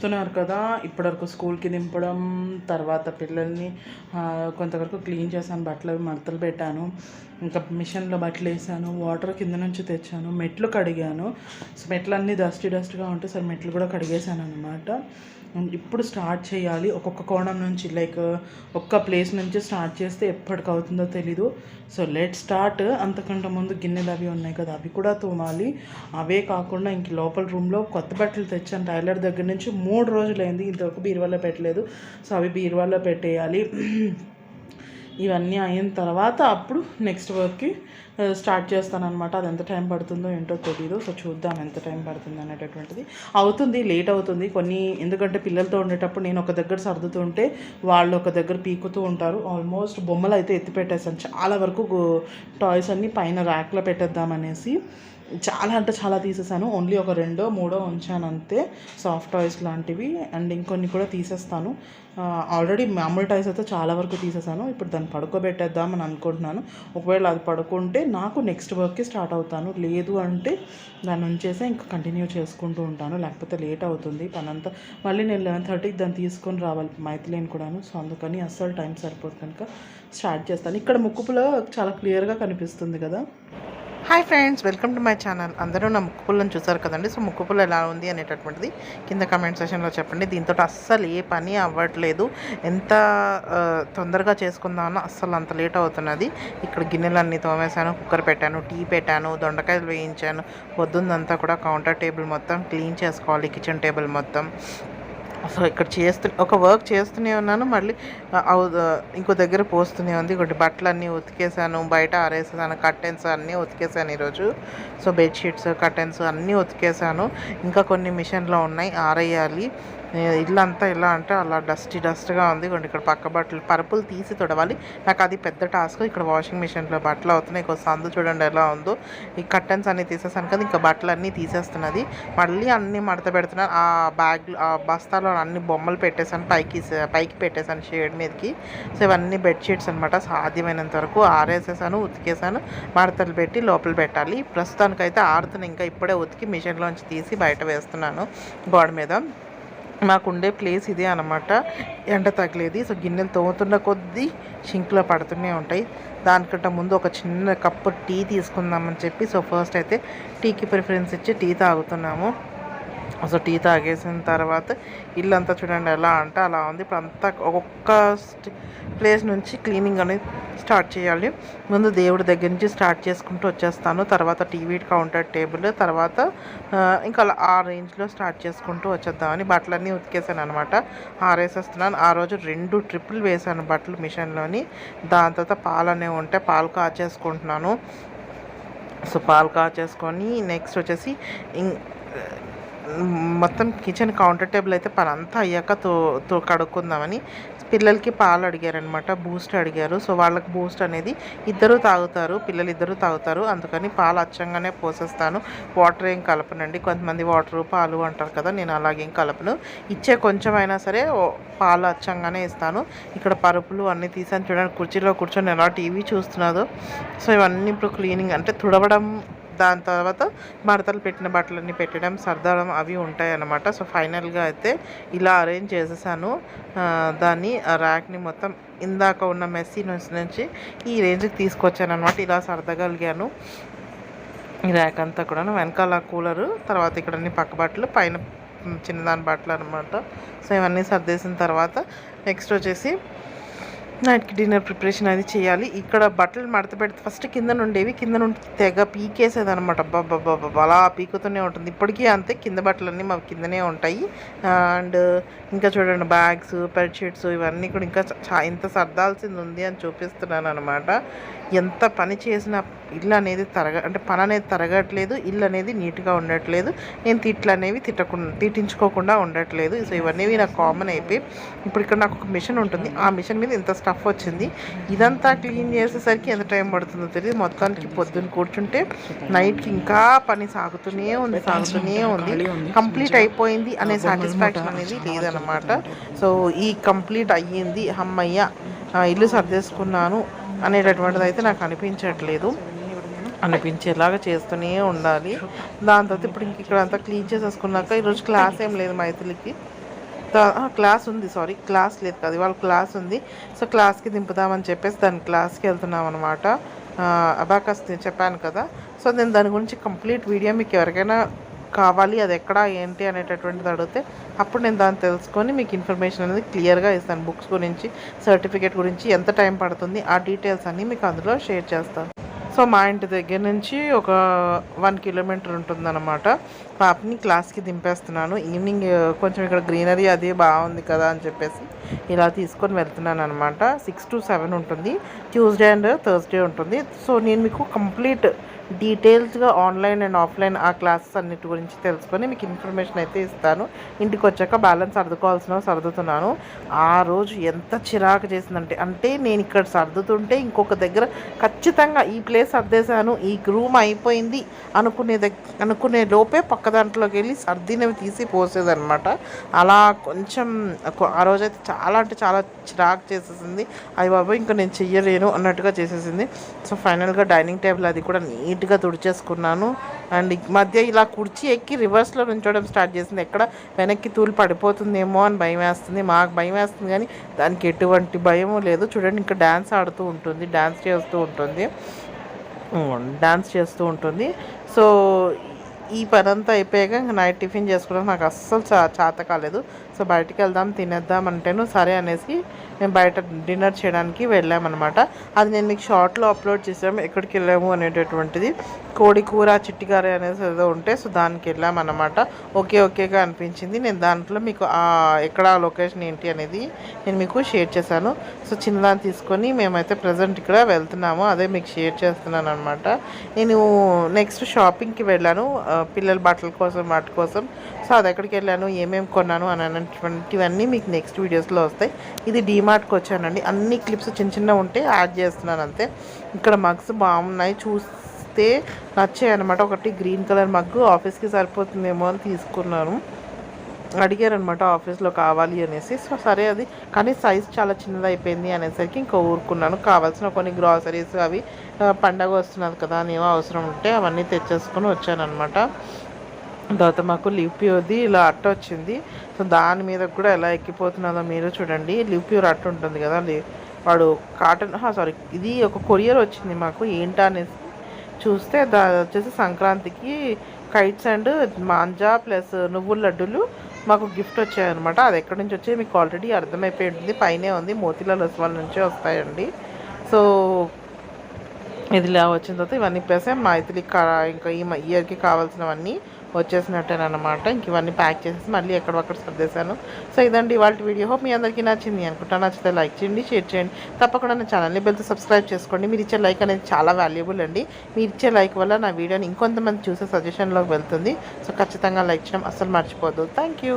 చూస్తున్నారు కదా ఇప్పటివరకు స్కూల్కి దింపడం తర్వాత పిల్లల్ని కొంతవరకు క్లీన్ చేశాను బట్టలు అవి మడతలు పెట్టాను ఇంకా మిషన్లో బట్టలు వేసాను వాటర్ కింద నుంచి తెచ్చాను మెట్లు కడిగాను. సో మెట్లు అన్నీ డస్ట్గా ఉంటే సరే మెట్లు కూడా కడిగేశాను అనమాట ఇప్పుడు స్టార్ట్ చేయాలి ఒక్కొక్క కోణం నుంచి లైక్ ఒక్క ప్లేస్ నుంచి స్టార్ట్ చేస్తే ఎప్పటికవుతుందో తెలీదు. So let start. అంతకంటే ముందు గిన్నెలు అవి ఉన్నాయి కదా అవి కూడా తోమాలి. అవే కాకుండా ఇంక లోపల రూమ్లో కొత్త బట్టలు తెచ్చాను. టైలర్ దగ్గర నుంచి మూడు రోజులైంది ఇంతవరకు బీరువాలో పెట్టలేదు. సో అవి బీరువాలో పెట్టేయాలి. ఇవన్నీ అయిన తర్వాత అప్పుడు నెక్స్ట్ వర్క్కి స్టార్ట్ చేస్తాను అనమాట అది ఎంత టైం పడుతుందో ఏంటో తెలియదు సో చూద్దాం ఎంత టైం పడుతుంది అనేటటువంటిది. అవుతుంది లేట్ అవుతుంది. కొన్ని ఎందుకంటే పిల్లలతో ఉండేటప్పుడు నేను ఒక దగ్గర సర్దుతుంటే వాళ్ళు ఒక దగ్గర పీకుతూ ఉంటారు. ఆల్మోస్ట్ బొమ్మలు అయితే ఎత్తి పెట్టేసాను చాలా వరకు టాయ్స్ అన్నీ పైన ర్యాక్లో పెట్టేద్దామనేసి. చాలా అంటే చాలా తీసేసాను. ఓన్లీ ఒక రెండో మూడో ఉంచాను అంతే. సాఫ్ట్ టాయ్స్ లాంటివి. అండ్ ఇంకొన్ని కూడా తీసేస్తాను. ఆల్రెడీ మామూలు టాయ్స్ అయితే చాలా వరకు తీసేసాను. ఇప్పుడు దాన్ని పడుకోబెట్టేద్దామని అనుకుంటున్నాను. ఒకవేళ అది పడుకుంటే నాకు నెక్స్ట్ వర్క్కి స్టార్ట్ అవుతాను. లేదు అంటే దాన్ని ఉంచేసి ఇంకా కంటిన్యూ చేసుకుంటూ ఉంటాను. లేకపోతే లేట్ అవుతుంది. పనంతా మళ్ళీ నేను లెవెన్ థర్టీకి దాన్ని తీసుకొని రావాలి. మైథిలేని కూడాను. సో అందుకని అస్సలు టైం సరిపోదు కనుక స్టార్ట్ చేస్తాను. ఇక్కడ ముక్కుపులో చాలా క్లియర్గా కనిపిస్తుంది కదా. Hi friends welcome to my channel. అందరూ నా ముక్కు పుల్లని చూసారు కదండి? సో ముక్కు పుల్ల ఎలా ఉంది అనేటటువంటిది కింద కమెంట్ సెషన్లో చెప్పండి. దీంతో అస్సలు ఏ పని అవ్వట్లేదు. ఎంత తొందరగా చేసుకుందామన్నా అస్సలు అంత లేట్ అవుతున్నది. ఇక్కడ గిన్నెలన్నీ తోమేశాను కుక్కర్ పెట్టాను టీ పెట్టాను దొండకాయలు వేయించాను. పొద్దున్నంతా కూడా కౌంటర్ టేబుల్ మొత్తం క్లీన్ చేసుకోవాలి కిచెన్ టేబుల్ మొత్తం. సో ఇక్కడ చేస్తూ ఒక వర్క్ చేస్తూనే ఉన్నాను మళ్ళీ అవు- ఇంకో దగ్గర పోస్తూనే ఉంది. ఒకటి బట్టలు అన్నీ ఉతికేసాను బయట ఆరేసాను కర్టెన్స్ అన్నీ ఉతికేసాను ఈరోజు. సో బెడ్షీట్స్ కర్టెన్స్ అన్నీ ఉతికేసాను. ఇంకా కొన్ని మిషన్లో ఉన్నాయి ఆరేయాలి. ఇల్లంతా ఎలా అంటే అలా డస్టీ డస్ట్గా ఉంది. ఇగోండి ఇక్కడ పక్క బట్టలు పరుపులు తీసి తొడవాలి. నాకు అది పెద్ద టాస్క్. ఇక్కడ వాషింగ్ మిషన్లో బట్టలు అవుతున్నాయి. ఇంకో సందు చూడండి ఎలా ఉందో. ఈ కర్టెన్స్ అన్నీ తీసేసాను కదా ఇంకా బట్టలు అన్నీ తీసేస్తున్నది. మళ్ళీ అన్నీ మడత పెడుతున్నాను ఆ బ్యాగ్ ఆ బస్తాలో అన్ని బొమ్మలు పెట్టేశాను. పైకి పైకి పెట్టేశాను షేడ్ మీదకి. సో ఇవన్నీ బెడ్షీట్స్ అనమాట సాధ్యమైనంత వరకు ఆరేసేసాను ఉతికేసాను. మడతలు పెట్టి లోపల పెట్టాలి. ప్రస్తుతానికైతే ఆరుతున్నాయి ఇంకా ఇప్పుడే ఉతికి మిషన్లోంచి తీసి బయట వేస్తున్నాను గోడ మీద. మాకు ఉండే ప్లేస్ ఇదే అనమాట ఎండ తగిలేది. సో గిన్నెలు తోముతున్న కొద్దీ షింక్లో పడుతూనే ఉంటాయి. దానికంటే ముందు ఒక చిన్న కప్పు టీ తీసుకుందామని చెప్పి సో ఫస్ట్ అయితే టీకి ప్రిఫరెన్స్ ఇచ్చి టీ తాగుతున్నాము. సో టీ తాగేసిన తర్వాత ఇల్లంతా చూడండి ఎలా అంటే అలా ఉంది. ఇప్పుడు అంతా ఒక్కొక్క ప్లేస్ నుంచి క్లీనింగ్ అనేది స్టార్ట్ చేయాలి. ముందు దేవుడి దగ్గర నుంచి స్టార్ట్ చేసుకుంటూ వచ్చేస్తాను. తర్వాత టీవీ కౌంటర్ టేబుల్ తర్వాత ఇంకా అలా ఆ రేంజ్లో స్టార్ట్ చేసుకుంటూ వచ్చేద్దామని బట్టలన్నీ ఉతికేసాను అనమాట ఆరేసేస్తున్నాను. ఆ రోజు రెండు ట్రిప్పులు వేసాను బట్టలు మిషన్లోని. దాని తర్వాత పాలు అనేవి ఉంటే పాలు కాచేసుకుంటున్నాను. సో పాలు కాచేసుకొని నెక్స్ట్ వచ్చేసి ఇం- మొత్తం కిచెన్ కౌంటర్ టేబుల్ అయితే పని అంతా అయ్యాక తో తో కడుక్కుందామని పిల్లలకి పాలు అడిగారనమాట బూస్ట్ అడిగారు. సో వాళ్ళకి బూస్ట్ అనేది ఇద్దరు తాగుతారు పిల్లలు ఇద్దరు తాగుతారు. అందుకని పాలు అచ్చంగానే పోసేస్తాను. వాటర్ ఏం కలపనండి. కొంతమంది వాటర్ పాలు అంటారు కదా నేను అలాగేం కలపను. ఇచ్చే కొంచెం అయినా సరే పాలు అచ్చంగానే ఇస్తాను. ఇక్కడ పరుపులు అన్నీ తీసాను. చూడండి కుర్చీలో కూర్చొని ఎలా టీవీ చూస్తున్నాదో. సో ఇవన్నీ ఇప్పుడు క్లీనింగ్ అంటే తుడవడం దాని తర్వాత మడతలు పెట్టిన బట్టలన్నీ పెట్టడం సర్దడం అవి ఉంటాయి అన్నమాట సో ఫైనల్గా అయితే ఇలా అరేంజ్ చేసేసాను. దాన్ని ఆ ర్యాక్ని మొత్తం ఇందాక ఉన్న మెస్సీ నుంచి ఈ రేంజ్కి తీసుకొచ్చాను అనమాట ఇలా సర్దగలిగాను. ఈ ర్యాక్ అంతా కూడా వెనకాల కూలరు తర్వాత ఇక్కడ అన్ని పక్క బట్టలు పైన చిన్నదాని బట్టలు అనమాట సో ఇవన్నీ సర్దేసిన తర్వాత నెక్స్ట్ వచ్చేసి నైట్కి డిన్నర్ ప్రిపరేషన్ అది చేయాలి. ఇక్కడ బట్టలు మడత పెడితే ఫస్ట్ కింద నుండేవి కింద నుండి తెగ పీకేసేది అనమాట అలా పీకుతూనే ఉంటుంది. ఇప్పటికీ అంతే కింద బట్టలన్నీ మా కిందనే ఉంటాయి. అండ్ ఇంకా చూడండి బ్యాగ్స్ బెడ్షీట్స్ ఇవన్నీ కూడా ఇంకా చా ఇంత సర్దాల్సింది ఉంది అని చూపిస్తున్నాను అనమాట ఎంత పని చేసినా ఇల్లు అనేది తరగ అంటే పని అనేది తరగట్లేదు ఇల్లు అనేది నీట్గా ఉండట్లేదు. నేను తిట్లు అనేవి తిట్టకుండా తిట్టించుకోకుండా ఉండట్లేదు. సో ఇవన్నీ నాకు కామన్ అయిపోయి ఇప్పుడు ఇక్కడ నాకు ఒక మిషన్ ఉంటుంది. ఆ మిషన్ మీద ఇంత స్టఫ్ వచ్చింది. ఇదంతా క్లీన్ చేసేసరికి ఎంత టైం పడుతుందో తెలియదు మొత్తానికి పొద్దున్న కూర్చుంటే నైట్కి ఇంకా పని సాగుతూనే ఉంది సాగుతూనే ఉంది. కంప్లీట్ అయిపోయింది అనే సాటిస్ఫాక్షన్ అనేది లేదనమాట సో ఈ కంప్లీట్ అయ్యింది. అమ్మయ్య ఆ, ఇల్లు సర్దేసుకున్నాను అనేటటువంటిది అయితే నాకు అనిపించట్లేదు. అనిపించేలాగా చేస్తూనే ఉండాలి. దాని తర్వాత ఇప్పుడు ఇంక ఇక్కడ అంతా క్లీన్ చేసేసుకున్నాక ఈరోజు క్లాస్ ఏం లేదు మైథిలికి. క్లాస్ ఉంది సారీ క్లాస్ లేదు కదా ఇవాళ క్లాస్ ఉంది. సో క్లాస్కి దింపుదామని చెప్పేసి దాని క్లాస్కి వెళ్తున్నాం అనమాట అబాకస్ చెప్పాను కదా. సో నేను దాని గురించి కంప్లీట్ వీడియో మీకు ఎవరికైనా కావాలి అది ఎక్కడ ఏంటి అనేటటువంటిది అడిగితే అప్పుడు నేను దాన్ని తెలుసుకొని మీకు ఇన్ఫర్మేషన్ అనేది క్లియర్గా ఇస్తాను. బుక్స్ గురించి సర్టిఫికేట్ గురించి ఎంత టైం పడుతుంది ఆ డీటెయిల్స్ అన్నీ మీకు అందులో షేర్ చేస్తాను. సో మా ఇంటి దగ్గర నుంచి ఒక వన్ కిలోమీటర్ ఉంటుందన్నమాట. పాపని క్లాస్కి దింపేస్తున్నాను. ఈవినింగ్ కొంచెం ఇక్కడ గ్రీనరీ అది బాగుంది కదా అని చెప్పేసి ఇలా తీసుకొని వెళ్తున్నాను అనమాట సిక్స్ టు సెవెన్ ఉంటుంది. ట్యూస్డే అండ్ థర్స్డే ఉంటుంది. సో నేను మీకు కంప్లీట్ డీటెయిల్స్గా ఆన్లైన్ అండ్ ఆఫ్లైన్ ఆ క్లాసెస్ అన్నిటి గురించి తెలుసుకొని మీకు ఇన్ఫర్మేషన్ అయితే ఇస్తాను. ఇంటికి వచ్చాక బ్యాలెన్స్ సర్దుకోవాల్సిన సర్దుతున్నాను. ఆ రోజు ఎంత చిరాకు చేసిందంటే అంటే నేను ఇక్కడ సర్దుతుంటే ఇంకొక దగ్గర ఖచ్చితంగా ఈ ప్లేస్ సర్దేశాను. ఈ రూమ్ అయిపోయింది అనుకునే దగ్గ అనుకునే లోపే పక్క దాంట్లోకి వెళ్ళి సర్దినవి తీసి పోసేదనమాట అలా కొంచెం ఆ రోజైతే చాలా అంటే చాలా చిరాకు చేసేసింది. అయ్యి బాబు ఇంకా నేను చెయ్యలేను అన్నట్టుగా చేసేసింది. సో ఫైనల్గా డైనింగ్ టేబుల్ అది కూడా నీట్గా తుడిచేసుకున్నాను. అండ్ ఈ మధ్య ఇలా కుర్చీ ఎక్కి రివర్స్లో నుంచోవడం స్టార్ట్ చేసింది. ఎక్కడ వెనక్కి తూలి పడిపోతుందేమో అని భయం వేస్తుంది. మాకు భయం వేస్తుంది కానీ దానికి ఎటువంటి భయము లేదు. చూడండి ఇంకా డ్యాన్స్ ఆడుతూ ఉంటుంది డ్యాన్స్ చేస్తూ ఉంటుంది. డ్యాన్స్ చేస్తూ ఉంటుంది. సో ఈ పని అంతా అయిపోయాక ఇంకా నైట్ టిఫిన్ చేసుకోవడం నాకు అస్సలు చా చేత కాలేదు. సో బయటికి వెళ్దాం తినేద్దాం అంటేను సరే అనేసి మేము బయట డిన్నర్ చేయడానికి వెళ్ళామన్నమాట. అది నేను మీకు షార్ట్లో అప్లోడ్ చేసాము ఎక్కడికి వెళ్ళాము అనేటటువంటిది. కోడి కూర చిట్టిగారె అనేసి ఏదో ఉంటే సో దానికి వెళ్ళామన్నమాట. ఓకే ఓకేగా అనిపించింది. నేను దాంట్లో మీకు ఆ ఎక్కడ లొకేషన్ ఏంటి అనేది నేను మీకు షేర్ చేశాను. సో చిన్నదాన్ని తీసుకొని మేమైతే ప్రజెంట్ ఇక్కడ వెళ్తున్నాము అదే మీకు షేర్ చేస్తున్నాను అనమాట నేను నెక్స్ట్ షాపింగ్కి వెళ్ళాను. పిల్లల బట్టల కోసం వాటి కోసం. సో అది ఎక్కడికి వెళ్ళాను ఏమేమి కొన్నాను అని అనేటువంటివన్నీ మీకు నెక్స్ట్ వీడియోస్లో వస్తాయి. ఇది డీమార్ట్కి వచ్చానండి. అన్ని క్లిప్స్ చిన్న చిన్న ఉంటే యాడ్ చేస్తున్నాను అంతే. ఇక్కడ మగ్స్ బాగున్నాయి. చూస్తే నచ్చాయి అనమాట ఒకటి గ్రీన్ కలర్ మగ్గు ఆఫీస్కి సరిపోతుందేమో అని తీసుకున్నాను. అడిగారనమాట ఆఫీస్లో కావాలి అనేసి. సో సరే అది. కానీ సైజ్ చాలా చిన్నది అయిపోయింది అనేసరికి ఇంకా ఊరుకున్నాను. కావాల్సిన కొన్ని గ్రాసరీస్ అవి పండగ వస్తున్నది కదా అని ఏమో అవసరం ఉంటే అవన్నీ తెచ్చేసుకొని వచ్చానమాట తర్వాత మాకు లిప్యూది ఇలా అట్ట వచ్చింది. సో దాని మీద కూడా ఎలా ఎక్కిపోతున్నదో మీరు చూడండి. లిప్యూర్ అట్ట ఉంటుంది కదా వాడు కాటన్ సారీ ఇది ఒక కొరియర్ వచ్చింది మాకు. ఏంటా అనేసి చూస్తే దా వచ్చేసి సంక్రాంతికి కైట్స్ అండ్ మాంజా ప్లస్ నువ్వుల లడ్డులు మాకు గిఫ్ట్ వచ్చాయన్నమాట. అది ఎక్కడి నుంచి వచ్చాయి మీకు ఆల్రెడీ అర్థమైపోయి ఉంటుంది. పైనే ఉంది. మోతిలాల్ ఒస్వాల్ నుంచే వస్తాయండి. సో ఇది ఇలా వచ్చిన తర్వాత ఇవన్నీ ప్లస్ మా ఇతలికి కా ఇంకా ఈ ఇయర్కి కావాల్సినవన్నీ వచ్చేసినట్టేనమాట ఇంక ఇవన్నీ ప్యాక్ చేసేసి మళ్ళీ ఎక్కడొక్కడ సర్దేశాను సో ఇదండి ఇవాళ వీడియో. హోప్ మీ అందరికీ నచ్చింది అనుకుంటా. నచ్చితే లైక్ చేయండి షేర్ చేయండి. తప్పకుండా నా ఛానల్ని బెల్తో సబ్స్క్రైబ్ చేసుకోండి. మీరు ఇచ్చే లైక్ అనేది చాలా వాల్యుబుల్ అండి. మీరు ఇచ్చే లైక్ వల్ల నా వీడియోని ఇంకొంతమంది చూసే సజెషన్లోకి వెళ్తుంది. సో ఖచ్చితంగా లైక్ చేయడం అస్సలు మర్చిపోద్దు థ్యాంక్ యూ